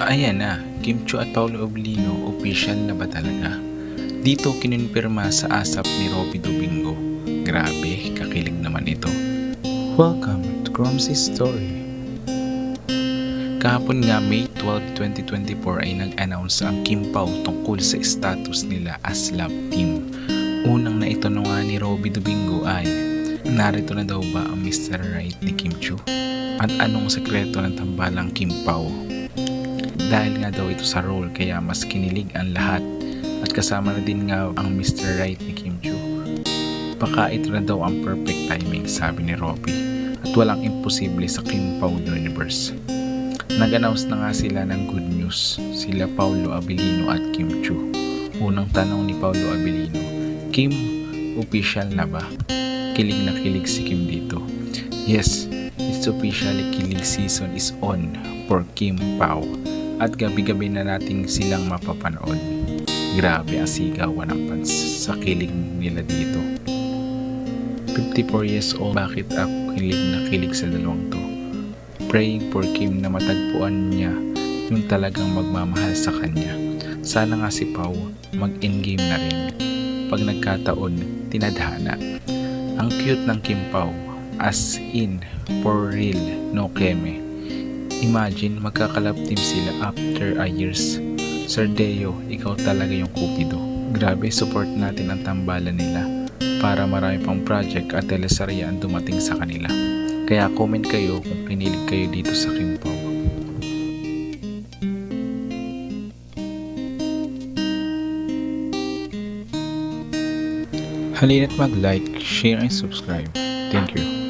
Ayan na, Kim Chu at Paolo Oblino official na ba talaga? Dito kinonfirma sa asap ni Robby Domingo. Grabe, kakilig naman ito. Welcome to Cromsy's Story. Kahapon nga May 12, 2024 ay nag-announce ang Kim Pao tungkol sa status nila as love team. Unang na ito nga ni Robby Domingo ay narito na daw ba ang Mr. Right ni Kim Chu? At anong sekreto ng tambalang Kim Pao? Dahil nga daw ito sa role kaya mas kinilig ang lahat at kasama na din nga ang Mr. Right ni Kim Chu. Baka ito na daw ang perfect timing sabi ni Robby at walang imposible sa Kim Pao universe. Nag-announce na nga sila ng good news, sila Paulo Abilino at Kim Chu. Unang tanong ni Paulo Abilino, Kim, official na ba? Kilig na kilig si Kim dito. Yes, it's officially kilig season is on for Kim Pao at gabi-gabi na nating silang mapapanood. Grabe ang sigawan ng fans sa kilig nila dito. 54 years old, bakit ako kilig na kilig sa dalawang to? Praying for Kim na matagpuan niya yung talagang magmamahal sa kanya. Sana nga si Pau mag-in-game na rin. Pag nagkataon, tinadhana. Ang cute ng Kim Pau, as in, for real, no keme. Imagine, magkakalab team sila after a years. Sir Deo, ikaw talaga yung kupido. Grabe, support natin ang tambalan nila para marami pang project at teleserye ang dumating sa kanila. Kaya comment kayo kung kinilig kayo dito sa Kim Pao. Halina't mag-like, share, and subscribe. Thank you.